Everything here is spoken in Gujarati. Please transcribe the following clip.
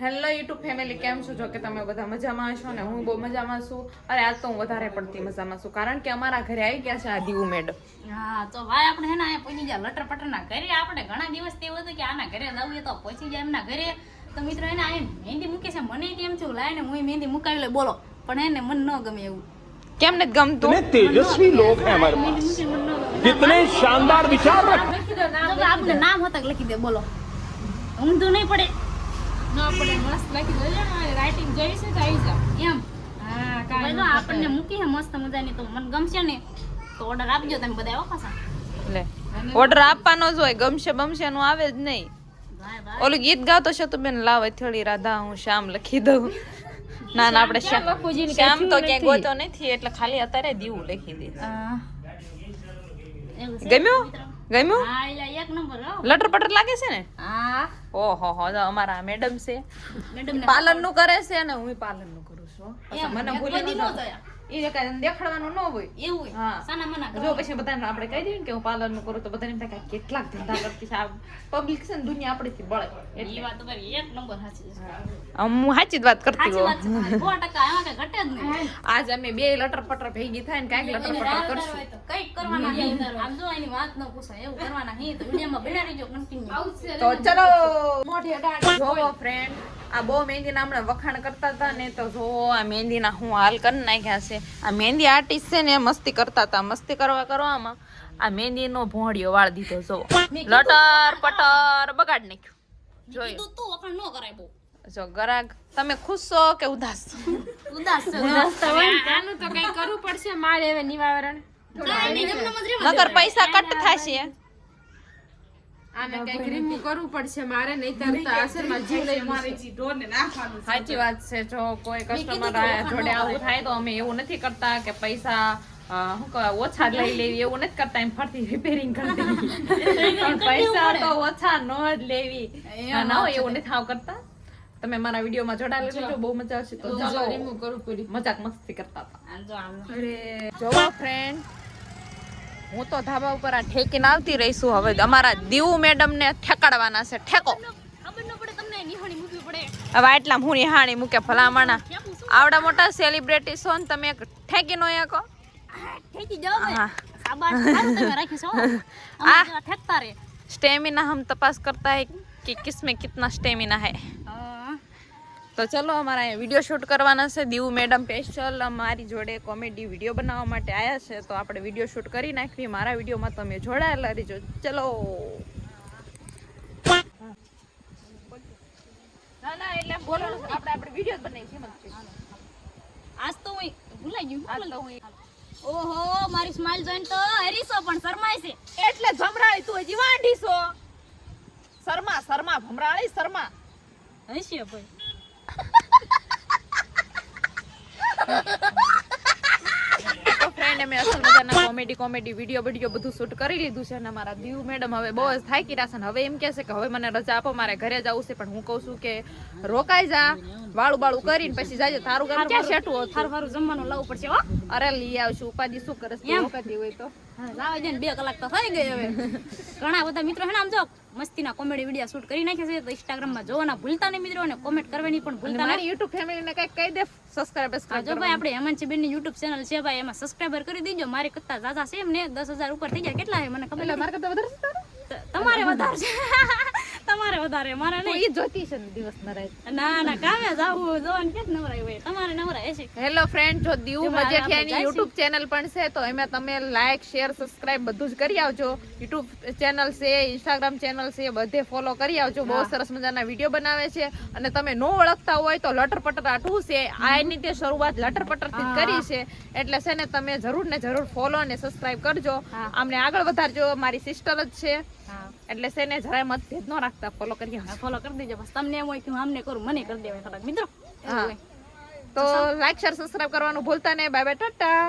હેલો યુટ્યુબ ફેમિલી કેમ છો? જો કે તમે બધા મજામાં છો ને હું બહુ મજામાં છું. અરે આજ તો હું વધારે પડતી મજામાં છું કારણ કે અમારા ઘરે આવી ગયા છે આ મેડ હા તો ભાઈ આપણે હેના અહીંયા પહોંચી ગયા લટર પટરના ઘરે. આપણે ઘણા દિવસ એવું હતું કે આના ઘરે જવું તો પહોંચી જાય એમના ઘરે. તો મિત્રો એને આ મહેંદી મૂકે છે મને કેમ છું લાય ને હું મહેંદી મુકાવી લે બોલો. પણ એને મન ન ગમે એવું. કેમ ને ગમતું? તેજસ્વી લોક હે હમારે પાસ. કિતને શાનદાર વિચાર રખ. આપને નામ હતા લખી દે બોલો. ઊંધું નહીં પડે. લખી એમ. આપણને મૂકી મસ્ત મજાની તો મને ગમશે ને તો ઓર્ડર આપજો તમે બધા પાછા. લે. ઓર્ડર આપવાનો જ હોય ગમશે બમશે નું આવે જ નહીં. ઓલું ગીત ગાતો છે તો બેન લાવ થોડી રાધા હું શ્યામ લખી દઉં. ના ના આપણે શ્યામ શ્યામ તો ક્યાંય ગોતો નથી એટલે ખાલી અત્યારે દીવું લખી દે. આ, એવું છે? ગમ્યું? ગમ્યું? લટર પટર લાગે છે ને? ઓહો હો અમારા મેડમ છે. પાલનનું કરે છે અને હું પાલનનું કરું છું. મને ભૂલી ન. એ કાંઈ દેખાડવાનું ન હોય એવું હા. સાના મના જો પછી બધાને આપણે કહી દઈએ ને કે હું પાર્લરનું કરું તો બધાને એમ થાય કે કેટલાક ધંધા કરતી છે. આ પબ્લિક છે ને દુનિયા આપણીથી બળે. એ વાત તમારી એક નંબર સાચી છે. હું. સાચી જ વાત કરતી હોઉં. વાત છે તમારી. સો ટકા એમાં કઈ ઘટે જ નહીં. આજ અમે બે લટર પટર ભેગી થાય ને કાંઈક લટર પટર કરશું. કંઈક કરવાના નહીં. આમ જો એની વાત ન પૂછાય એવું કરવાના નહીં તો વિડીયોમાં બના રહેજો કન્ટિન્યુ તો ચલો. જોવો ફ્રેન્ડ આ બહુ મહેંદીના હમણાં વખાણ કરતા હતા ને તો જો આ મહેંદીના હું હાલ કરી નાખ્યા છે. આ મહેંદી આર્ટિસ્ટ છે ને મસ્તી કરતા હતા. મસ્તી કરવા કરવામાં આ મહેંદીનો ભોંડિયો વાળ દીધો જો. લટર પટર બગાડ નાખ્યું. જોયું. કીધું તું વખાણ ન કરાય બહુ. જો ગરાગ તમે ખુશ છો કે ઉદાસ ઉદાસ ઉદાસ તો આનું તો કઈ કરવું પડશે મારે હવે નિવારણ. નકર પૈસા કટ થશે. આને કંઈક રીમૂવ કરવું પડશે મારે નહીતર તો અસરમાં જીવ લઈ લેશે. સાચી વાત છે જો કોઈ કસ્ટમર જોડે આવું થાય તો અમે એવું નથી કરતા કે પૈસા શું કહેવાય ઓછા લઈ લેવી એવું નથી કરતા એમ ફરતી રિપેરિંગ કરતી પણ પૈસા તો ઓછા ન જ લેવી. ના, હોય એવું નથી આવ કરતા. તમે મારા વિડીયોમાં જોડાયેલા રહેજો બહુ મજા આવશે. તો ચાલો remove કરવું પડ્યું. મજાક મસ્તી કરતા હતા. જો આમ. અરે. જોવો ફ્રેન્ડ હું તો ધાબા ઉપર આ ઠેકીને આવતી રહીશું હવે અમારા દીવ મેડમને ઠેકાડવાના છે. ઠેકો. હવે એટલા હું નિહાણી મૂકે ભલામણા. આવડા મોટા સેલિબ્રિટી છો ને તમે એક ઠેકી નો એકો સ્ટેમિના હમ તપાસ કરતા હે કે કિસમે કિતના સ્ટેમિના હે. તો ચલો અમારા અહીંયા વીડિયો શૂટ કરવાના છે. દીવ મેડમ સ્પેશિયલ મારી જોડે કોમેડી વીડિયો બનાવવા માટે આવ્યા છે. તો આપણે વીડિયો શૂટ કરી નાખવી મારા વિડીયોમાં તમે જોડાયેલા રહીજો. ચલો. ના ના એટલે બોલો. આપણે આપણે વીડિયો બનાવી છે. આજ તો હું ભૂલાઈ ગયું આજ તો હું ઓહો મારી સ્માઈલ જોઈને તો હરીસો પણ શરમાય છે. એટલે ભમરાળી તું હજી વાંઢી શર્મા શર્મા ભમરાળી શર્મા. હશે ભાઈ. અમે અસલ મજાના કોમેડી કોમેડી વીડિયો વીડિયો બધું શૂટ કરી લીધું છે અને મારા દીવ મેડમ હવે બહુ જ થાકી રહ્યા છે હવે એમ કહે કે હવે મને રજા આપો મારે ઘરે જવું છે. પણ હું કહું છું કે રોકાઈ જા વાળું બાળું કરીને પછી જાજે તારું ગામ ક્યાં શેઠું? થારું થારું જમવાનું લાવવું પડશે હો. અરે લઈ આવશું ઉપાધિ શું કરે રોકાતી હોય તો. હા, ને બે કલાક તો થઈ ગઈ હવે. ઘણા બધા મિત્રો હે ને આમ જો મસ્તીના કોમેડી વીડિયો શૂટ કરી નાખ્યા છે તો ઇન્સ્ટાગ્રામમાં જોવાના ભૂલતા નહીં મિત્રો અને કોમેન્ટ કરવાની પણ ભૂલતા નહીં. યુટ્યુબ ફેમિલીને કઈ કહી દે સબસ્ક્રાઇબ હા, જો ભાઈ આપણે હેમંત બેનની યુટ્યુબ ચેનલ છે ભાઈ એમાં સબસ્ક્રાઇબર કરી દીજો. મારે કરતા ઝાઝા છે એમને દસ હજાર ઉપર થઈ ગયા કેટલા છે મને ખબર નથી. મારે કરતા વધારે છે તમારે વધારે છે. તમારે વધારે મારે નહીં. ઈ જોતી છે ને દિવસ ના રાત ના ના કામે જાવું જોવાનું કે નવરાય હોય તમારે નવરાય છે હેલો ફ્રેન્ડ જો દીવ મજેઠિયાની યુટ્યુબ ચેનલ પણ છે તો એમાં તમે લાઈક શેર સબસ્ક્રાઇબ બધું જ કરી આવજો. યુટ્યુબ ચેનલ છે ઇન્સ્ટાગ્રામ ચેનલ છે બધે ફોલો કરી આવજો. બહુ સરસ મજાના વીડિયો બનાવે છે. અને તમે નો ઓળખતા હોય તો લટર પટર આટું છે. આની તે શરૂઆત લટર પટરથી કરી છે. એટલે છે ને તમે જરૂર ને જરૂર ફોલો અને સબસ્ક્રાઇબ કરજો. આમને અમને આગળ વધારજો. મારી સિસ્ટર જ છે. એટલે છે ને જરાય મતભેદ ન રાખતા ફોલો કરી આવજો ફોલો કરી દેજો બસ. તમને એમ હોય કે હું આમને કરું મને કરી દેવાય ખરા મિત્રો. તો લાઈક શેર સબસ્ક્રાઇબ કરવાનું ભૂલતા નહીં. Bye bye tata.